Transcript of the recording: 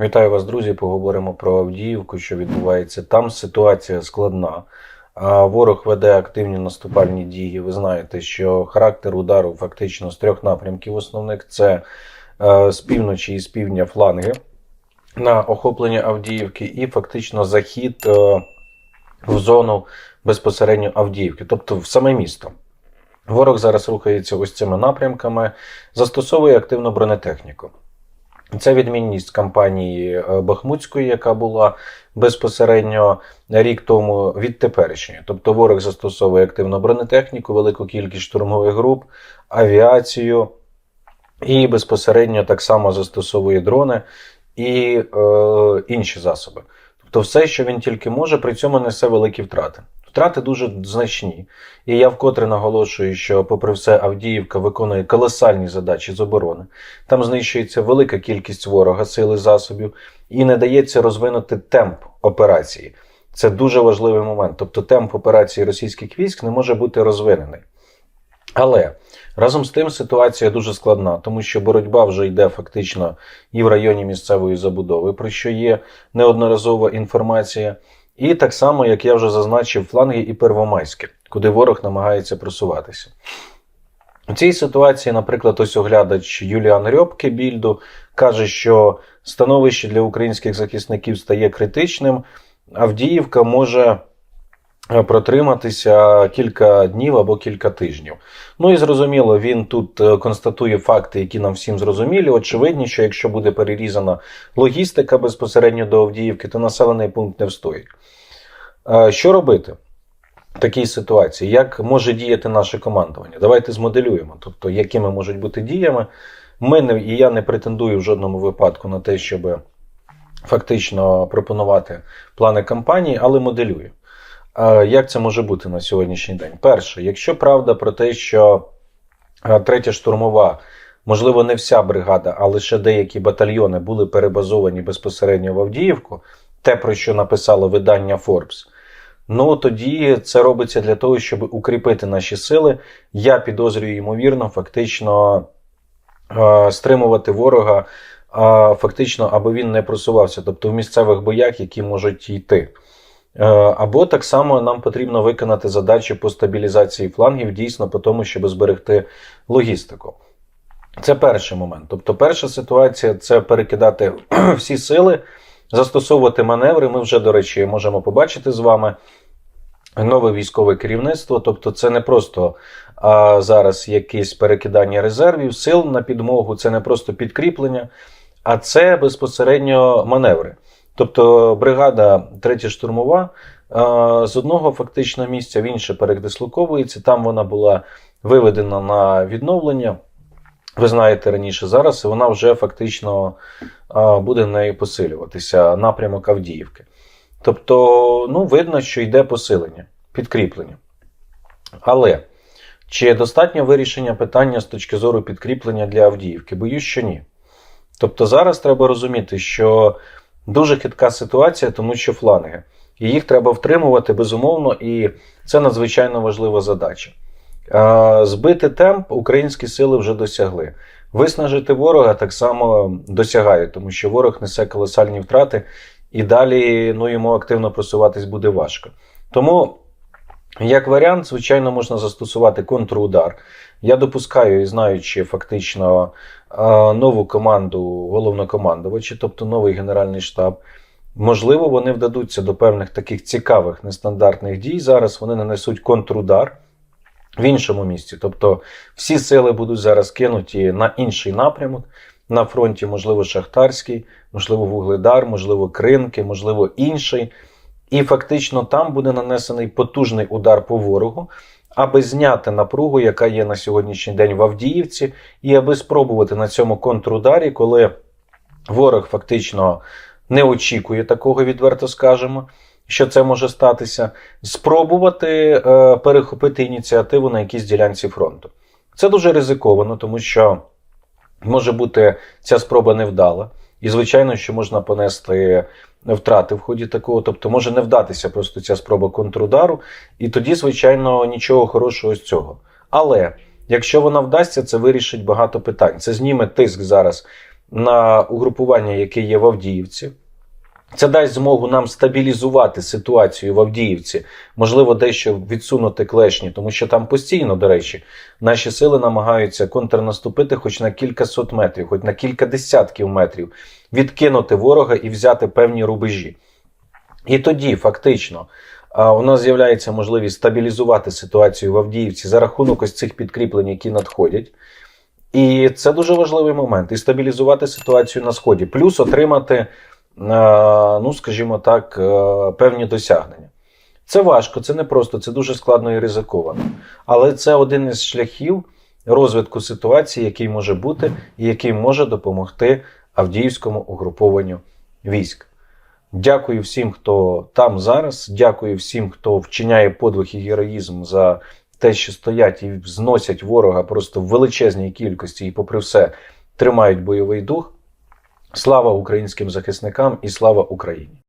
Вітаю вас, друзі. Поговоримо про Авдіївку, що відбувається. Там ситуація складна. Ворог веде активні наступальні дії. Ви знаєте, що характер удару фактично з трьох напрямків основних: це е, з півночі і з півдня фланги на охоплення Авдіївки, і фактично захід е, в зону безпосередньо Авдіївки, тобто в саме місто. Ворог зараз рухається ось цими напрямками, застосовує активну бронетехніку. Це відмінність кампанії е, Бахмутської, яка була безпосередньо рік тому від теперішньої. Тобто ворог застосовує активну бронетехніку, велику кількість штурмових груп, авіацію і безпосередньо так само застосовує дрони і е, інші засоби. Тобто, все, що він тільки може, при цьому несе великі втрати. Втрати дуже значні. І я вкотре наголошую, що, попри все, Авдіївка виконує колосальні задачі з оборони. Там знищується велика кількість ворога, сили засобів, і не дається розвинути темп операції. Це дуже важливий момент. Тобто темп операції російських військ не може бути розвинений. Але разом з тим ситуація дуже складна, тому що боротьба вже йде фактично і в районі місцевої забудови, про що є неодноразова інформація. І так само, як я вже зазначив, фланги і Первомайське, куди ворог намагається просуватися. У цій ситуації, наприклад, ось оглядач Юліан Рьобке Більду каже, що становище для українських захисників стає критичним. Авдіївка може протриматися кілька днів або кілька тижнів. Ну і зрозуміло, він тут е, констатує факти, які нам всім зрозумілі. Очевидні, що якщо буде перерізана логістика безпосередньо до Авдіївки, то населений пункт не встоїть. Е, Що робити? в такій ситуації, як може діяти наше командування? Давайте змоделюємо, тобто, якими можуть бути діями. Ми не, і я не претендую в жодному випадку на те, щоб фактично пропонувати плани кампанії, але моделюю. Е, Як це може бути на сьогоднішній день? Перше, якщо правда про те, що е, третя штурмова, можливо, не вся бригада, а лише деякі батальйони були перебазовані безпосередньо в Авдіївку, те, про що написало видання Forbes, Ну тоді це робиться для того, щоб укріпити наші сили. Я підозрюю, ймовірно, фактично е, стримувати ворога, фактично, аби він не просувався, тобто в місцевих боях, які можуть йти. Е, Або так само нам потрібно виконати задачі по стабілізації флангів, дійсно по тому, щоб зберегти логістику. Це перший момент. Тобто, перша ситуація це перекидати всі сили застосовувати маневри. Ми вже, до речі, можемо побачити з вами нове військове керівництво. Тобто, це не просто а, зараз якесь перекидання резервів, сил на підмогу, це не просто підкріплення, а це безпосередньо маневри. Тобто, бригада третя штурмова з одного фактично місця в інше передислоковується. Там вона була виведена на відновлення. Ви знаєте раніше зараз, і вона вже фактично а, буде нею посилюватися напрямок Авдіївки. Тобто, ну, видно, що йде посилення, підкріплення. Але чи достатньо вирішення питання з точки зору підкріплення для Авдіївки? Боюсь, що ні. Тобто зараз треба розуміти, що дуже хитка ситуація, тому що фланги. І їх треба втримувати безумовно, і це надзвичайно важлива задача. Збити темп українські сили вже досягли. Виснажити ворога так само досягають, тому що ворог несе колосальні втрати, і далі ну, йому активно просуватись буде важко. Тому, як варіант, звичайно, можна застосувати контрудар. Я допускаю знаючи фактично нову команду головнокомандувача, тобто новий генеральний штаб. Можливо, вони вдадуться до певних таких цікавих нестандартних дій. Зараз вони нанесуть контрудар в іншому місці. Тобто всі сили будуть зараз кинуті на інший напрямок. На фронті, можливо, Шахтарський, можливо, Вугледар, можливо, Кринки, можливо, інший. І фактично там буде нанесений потужний удар по ворогу, аби зняти напругу, яка є на сьогоднішній день в Авдіївці, і аби спробувати на цьому контрударі, коли ворог фактично не очікує такого, відверто скажемо, що це може статися, спробувати е, перехопити ініціативу на якійсь ділянці фронту. Це дуже ризиковано, тому що може бути ця спроба невдала. І, звичайно, що можна понести втрати в ході такого, тобто може не вдатися просто ця спроба контрудару, і тоді, звичайно, нічого хорошого з цього. Але якщо вона вдасться, це вирішить багато питань. Це зніме тиск зараз на угрупування, яке є в Авдіївці. Це дасть змогу нам стабілізувати ситуацію в Авдіївці, можливо, дещо відсунути клешні, тому що там постійно, до речі, наші сили намагаються контрнаступити хоч на кілька сот метрів, хоч на кілька десятків метрів, відкинути ворога і взяти певні рубежі. І тоді, фактично, у нас з'являється можливість стабілізувати ситуацію в Авдіївці за рахунок ось цих підкріплень, які надходять. І це дуже важливий момент. І стабілізувати ситуацію на сході, плюс отримати, ну скажімо так, е, певні досягнення. Це важко, це не просто, це дуже складно і ризиковано. Але це один із шляхів розвитку ситуації, який може бути, і який може допомогти Авдіївському угрупованню військ. Дякую всім, хто там зараз. Дякую всім, хто вчиняє подвиг і героїзм за те, що стоять і зносять ворога просто в величезній кількості і, попри все, тримають бойовий дух. Слава українським захисникам і слава Україні!